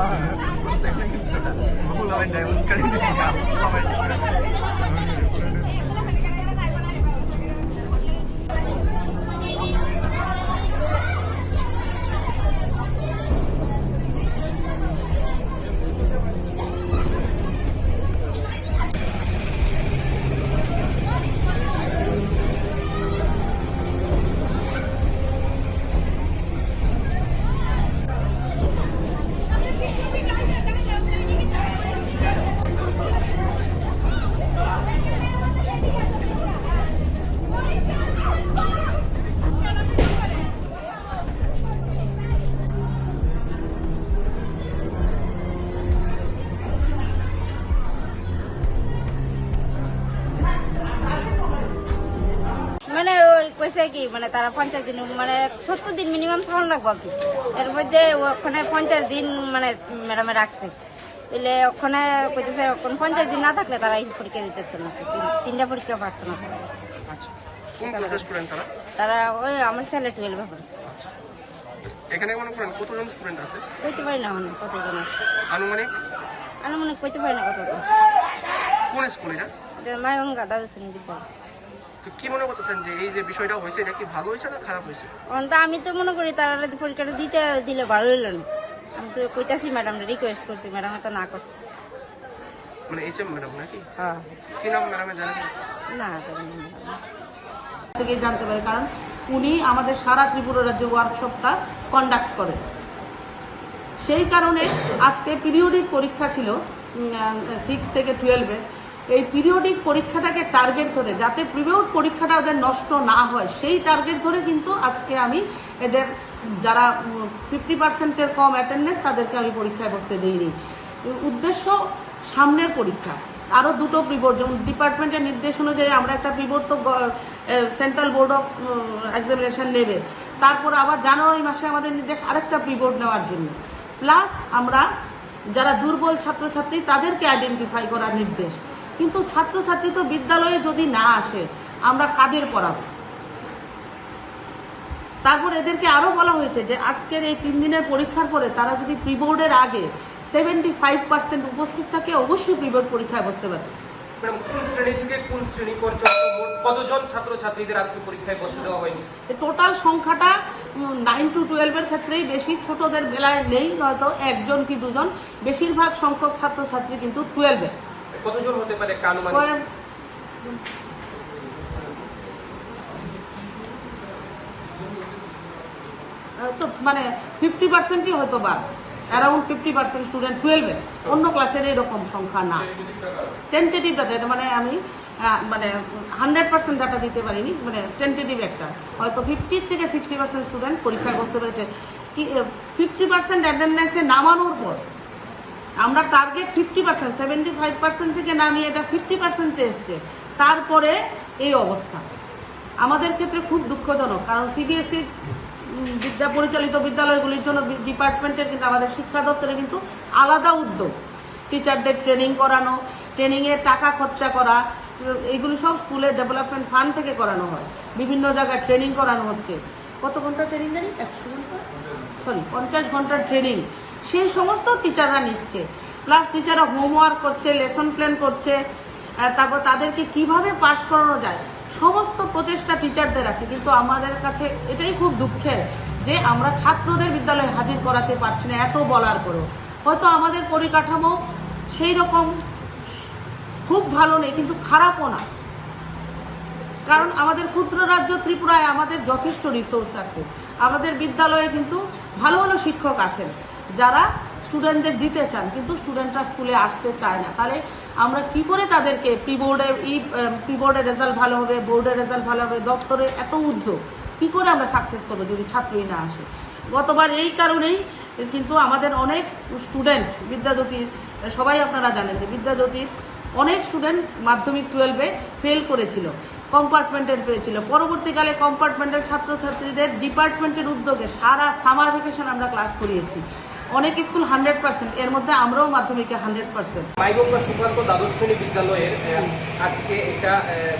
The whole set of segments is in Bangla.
Aku lawan dia, sekarang dia singkap. ওই কি? মানে তারা পঞ্চাশ দিন মানে সত্তর দিন মিনিমাম থাকুন লাগবো কি। এর মধ্যে ওখানে পঞ্চাশ দিন মানে ম্যাডামে রাখছে। তাহলে ওখানে কইতেছে ওখানে পঞ্চাশ দিন না থাকলে তারা এই পরীক্ষা দিতে না। তিনটা পরীক্ষা পারতো না। আচ্ছা। তারা? তারা ওই আমার ছেলে টুয়েলভে পড়ে এখানে মনে করেন কতজন স্টুডেন্ট আছে? কইতে পারি না মানে কতজন আছে? আনুমানিক? আনুমানিক কইতে পারি না কতজন কোন স্কুল এটা এটা মায়ঙ্গা দাদু শ্রেণি বিদ্যালয়। তো কি মনে করতেছেন যে এই যে বিষয়টা হয়েছে এটা কি ভালো হয়েছে না খারাপ হয়েছে? আমি তো মনে করি তারা পরীক্ষাটা দিতে দিলে ভালো হইল না। আমি তো কইতাছি ম্যাডাম রিকোয়েস্ট করছি ম্যাডাম তো না করছে। মানে ম্যাডাম নাকি? হ্যাঁ। কি নাম ম্যাডামের জানেন না থেকে জানতে পারি কারণ উনি আমাদের সারা ত্রিপুরা রাজ্যে ওয়ার্কশপটা কন্ডাক্ট করেন। সেই কারণে আজকে পিরিয়ডিক পরীক্ষা ছিল সিক্স থেকে টুয়েলভে এই পিরিয়ডিক পরীক্ষাটাকে টার্গেট ধরে, যাতে প্রিভিউড পরীক্ষাটা ওদের নষ্ট না হয়, সেই টার্গেট ধরে কিন্তু আজকে আমি এদের যারা ফিফটি পার্সেন্টের কম অ্যাটেন্ডেন্স তাদেরকে আমি পরীক্ষায় বসতে দিইনি। উদ্দেশ্য সামনের পরীক্ষা। আরও দুটো প্রিবোর্ড যেমন ডিপার্টমেন্টের নির্দেশ অনুযায়ী আমরা একটা প্রিবোর্ড তো সেন্ট্রাল বোর্ড অফ এক্সামিনেশন নেবে। তারপর আবার জানুয়ারি মাসে আমাদের নির্দেশ আরেকটা প্রিবোর্ড নেওয়ার জন্য। প্লাস আমরা যারা দুর্বল ছাত্রছাত্রী, তাদেরকে আইডেন্টিফাই করার নির্দেশ। কিন্তু ছাত্রছাত্রী তো বিদ্যালয়ে যদি না আসে আমরা কাদের পড়াবো? তারপর এদেরকে আরও বলা হয়েছে যে আজকের এই তিন দিনের পরীক্ষার পরে তারা যদি প্রিবোর্ডের আগে সেভেন্টি ফাইভ পার্সেন্ট উপস্থিত থাকে অবশ্যই প্রিবোর্ড পরীক্ষায় বসতে পারে। কোন শ্রেণি থেকে কোন শ্রেণি পর্যন্ত কতজন ছাত্রছাত্রীদের আজকে পরীক্ষায় বসে দেওয়া হয়নি? টোটাল সংখ্যাটা নাইন টু টুয়েলভের ক্ষেত্রেই বেশি ছোটদের বেলায় নেই হয়তো একজন কি দুজন বেশিরভাগ সংখ্যক ছাত্রছাত্রী কিন্তু টুয়েলভে কতজন হতে পারে একটা আনুমানিক তো মানে ফিফটি পার্সেন্টই হয়তো বা অ্যারাউন্ড ফিফটি পার্সেন্ট স্টুডেন্ট টুয়েলভে অন্য ক্লাসের এরকম সংখ্যা না। টেন্টেটিভ ডাটা মানে আমি মানে হান্ড্রেড পার্সেন্ট ডাটা দিতে পারিনি মানে টেন্টেটিভ একটা। হয়তো ফিফটি থেকে সিক্সটি পার্সেন্ট স্টুডেন্ট পরীক্ষায় বসতে পেরেছে। কি ফিফটি পার্সেন্ট অ্যাটেন্ডেন্সে নামানোর পর আমরা target fifty percent seventy five percent থেকে নামিয়ে এটা ফিফটি পার্সেন্টে এসছে। তারপরে এই অবস্থা। আমাদের ক্ষেত্রে খুব দুঃখজনক, কারণ সিবিএসই বিদ্যা, পরিচালিত বিদ্যালয়গুলির জন্য ডিপার্টমেন্টের কিন্তু আমাদের শিক্ষা দপ্তরে কিন্তু আলাদা উদ্যোগ। টিচারদের ট্রেনিং করানো ট্রেনিংয়ে টাকা খরচা করা এইগুলি সব স্কুলের ডেভেলপমেন্ট ফান্ড থেকে করানো হয়। বিভিন্ন জায়গায় ট্রেনিং করানো হচ্ছে। কত ঘণ্টা ট্রেনিং জানি? একশো ঘণ্টা? সরি পঞ্চাশ ঘণ্টার ট্রেনিং সেই সমস্ত টিচাররা নিচ্ছে। প্লাস টিচাররা হোমওয়ার্ক করছে লেসন প্ল্যান করছে তারপর তাদেরকে কীভাবে পাশ করানো যায়, সমস্ত প্রচেষ্টা টিচারদের আছে। কিন্তু আমাদের কাছে এটাই খুব দুঃখের যে আমরা ছাত্রদের বিদ্যালয়ে হাজির করাতে পারছি না, এত বলার পরেও। হয়তো আমাদের পরিকাঠামো সেই রকম খুব ভালো নেই, কিন্তু খারাপও না। কারণ আমাদের ক্ষুদ্র রাজ্য ত্রিপুরায় আমাদের যথেষ্ট রিসোর্স আছে। আমাদের বিদ্যালয়ে কিন্তু ভালো ভালো শিক্ষক আছেন। যারা স্টুডেন্টদের দিতে চান, কিন্তু স্টুডেন্টরা স্কুলে আসতে চায় না। তাহলে আমরা কি করে তাদেরকে প্রি বোর্ডের ই প্রি বোর্ডের রেজাল্ট ভালো হবে বোর্ডের রেজাল্ট ভালো হবে, দপ্তরে এত উদ্যোগ, কি করে আমরা সাকসেস করব যদি ছাত্রই না আসে? গতবার এই কারণেই কিন্তু আমাদের অনেক স্টুডেন্ট বিদ্যাজ্যোতির সবাই আপনারা জানেন যে বিদ্যাজ্যোতির অনেক স্টুডেন্ট মাধ্যমিক টুয়েলভে ফেল করেছিল, কম্পার্টমেন্টের পেয়েছিল পরবর্তীকালে কম্পার্টমেন্টাল ছাত্রছাত্রীদের ডিপার্টমেন্টের উদ্যোগে সারা সামার ভ্যাকেশন আমরা ক্লাস করিয়েছি। অনেক স্কুল হান্ড্রেড পার্সেন্ট এর মধ্যে আমরাও মাধ্যমিকে হান্ড্রেড পার্সেন্ট। মাইগঙ্গা সুকান্ত দ্বাদশ শ্রেণি বিদ্যালয়ের আজকে একটা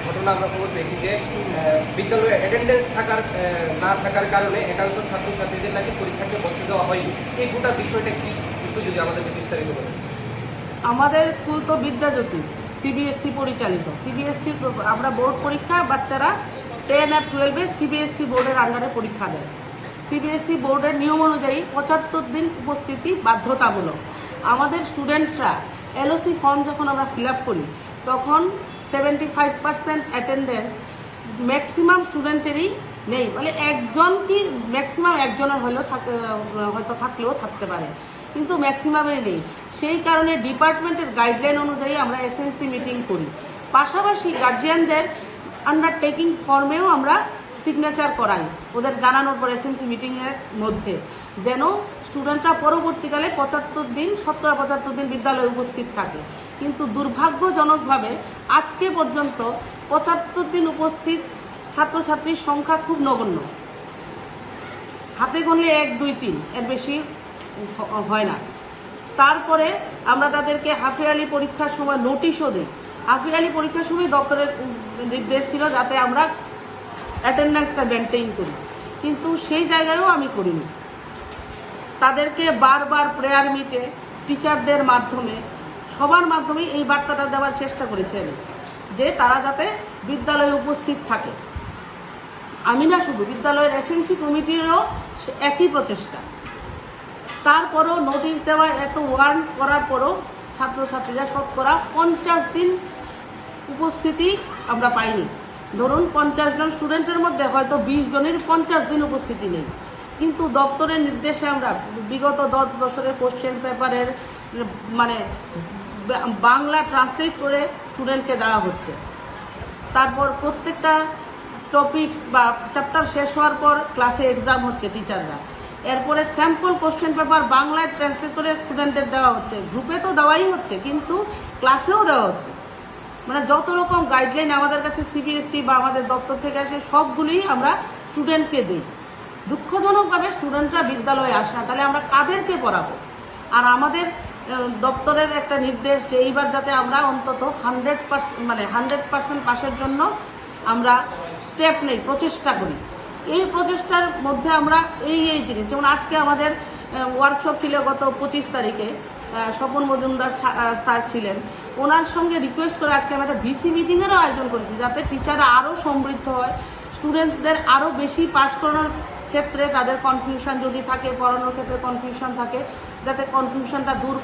ঘটনা আমরা খবর পেয়েছি যে বিদ্যালয়ে অ্যাটেন্ডেন্স থাকার না থাকার কারণে একাংশ ছাত্রছাত্রীদের নাকি পরীক্ষাকে বসে দেওয়া হয়নি। এই গোটা বিষয়টা কি একটু যদি আমাদেরকে বিস্তারিত বলেন। আমাদের স্কুল তো বিদ্যাজ্যোতি সিবিএসসি পরিচালিত। সিবিএসসি আমরা বোর্ড পরীক্ষা বাচ্চারা টেন আর টুয়েলভে সিবিএসসি বোর্ডের আন্ডারে পরীক্ষা দেয়। সিবিএসসি বোর্ডের নিয়ম অনুযায়ী পঁচাত্তর দিন উপস্থিতি বাধ্যতামূলক। আমাদের স্টুডেন্টরা এলওসি ফর্ম যখন আমরা ফিল করি, তখন seventy five percent attendance maximum স্টুডেন্টেরই নেই। মানে একজন কি ম্যাক্সিমাম একজনের হলেও হয়তো থাকলেও থাকতে পারে, কিন্তু ম্যাক্সিমামের নেই। সেই কারণে ডিপার্টমেন্টের গাইডলাইন অনুযায়ী আমরা এসএমসি মিটিং করি। পাশাপাশি গার্জিয়ানদের আন্ডারটেকিং ফর্মেও আমরা সিগনেচার করাই। ওদের জানানোর পর এসএমসি মিটিংয়ের মধ্যে। যেন স্টুডেন্টরা পরবর্তীকালে পঁচাত্তর দিন, সতেরো, পঁচাত্তর দিন বিদ্যালয়ে উপস্থিত থাকে। কিন্তু দুর্ভাগ্যজনকভাবে আজকে পর্যন্ত পঁচাত্তর দিন উপস্থিত ছাত্রছাত্রীর সংখ্যা খুব নগণ্য। হাতে গণলে এক, দুই, তিন, এর বেশি হয় না। তারপরে আমরা তাদেরকে হাফিয়ালি পরীক্ষার সময় নোটিশও দিই। হাফিয়ালি পরীক্ষার সময় দপ্তরের নির্দেশ ছিল যাতে আমরা অ্যাটেন্ডেন্সটা মেনটেইন করি। কিন্তু সেই জায়গায়ও আমি করিনি। তাদেরকে বারবার প্রেয়ার মিটে টিচারদের মাধ্যমে, সবার মাধ্যমে এই বার্তাটা দেওয়ার চেষ্টা করেছি আমি, যে তারা যাতে বিদ্যালয়ে উপস্থিত থাকে। আমি না শুধু, বিদ্যালয়ের এসএনসি কমিটিরও একই প্রচেষ্টা। তারপরও নোটিশ দেওয়া, এত ওয়ার্ন করার পরও ছাত্রছাত্রীরা শতকরা পঞ্চাশ দিন উপস্থিতি আমরা পাইনি। ধরুন পঞ্চাশ জন স্টুডেন্টের মধ্যে হয়তো বিশ জনের পঞ্চাশ দিন উপস্থিতি নেই। কিন্তু দপ্তরের নির্দেশে আমরা বিগত দশ বছরের কোশ্চেন পেপারের মানে বাংলা ট্রান্সলেট করে স্টুডেন্টকে দেওয়া হচ্ছে। তারপর প্রত্যেকটা টপিকস বা চ্যাপ্টার শেষ হওয়ার পর ক্লাসে এক্সাম হচ্ছে টিচাররা এরপরে স্যাম্পল কোশ্চেন পেপার বাংলায় ট্রান্সলেট করে স্টুডেন্টদের দেওয়া হচ্ছে। গ্রুপে তো দেওয়াই হচ্ছে, কিন্তু ক্লাসেও দেওয়া হচ্ছে। মানে যত রকম গাইডলাইন আমাদের কাছে সিবিএসসি বা আমাদের দপ্তর থেকে আসে, সবগুলোই আমরা স্টুডেন্টকে দিই। দুঃখজনকভাবে স্টুডেন্টরা বিদ্যালয়ে আসে না। তাহলে আমরা কাদেরকে পড়াবো? আর আমাদের দপ্তরের একটা নির্দেশ যে এইবার যাতে আমরা অন্তত হান্ড্রেড পার্সেন্ট মানে হান্ড্রেড পার্সেন্ট পাসের জন্য আমরা স্টেপ নেই, প্রচেষ্টা করি। এই প্রচেষ্টার মধ্যে আমরা এই এই জিনিস, যেমন আজকে আমাদের ওয়ার্কশপ ছিল গত পঁচিশ তারিখে। স্বপন মজুমদার স্যার ছিলেন। ওনার সঙ্গে রিকোয়েস্ট করে আজকে আমরা একটা ভিসি মিটিংয়েরও আয়োজন করেছি, যাতে টিচাররা আরও সমৃদ্ধ হয়। স্টুডেন্টদের আরও বেশি পাশ করানোর ক্ষেত্রে তাদের কনফিউশন যদি থাকে, পড়ানোর ক্ষেত্রে কনফিউশন থাকে, যাতে কনফিউশনটা দূর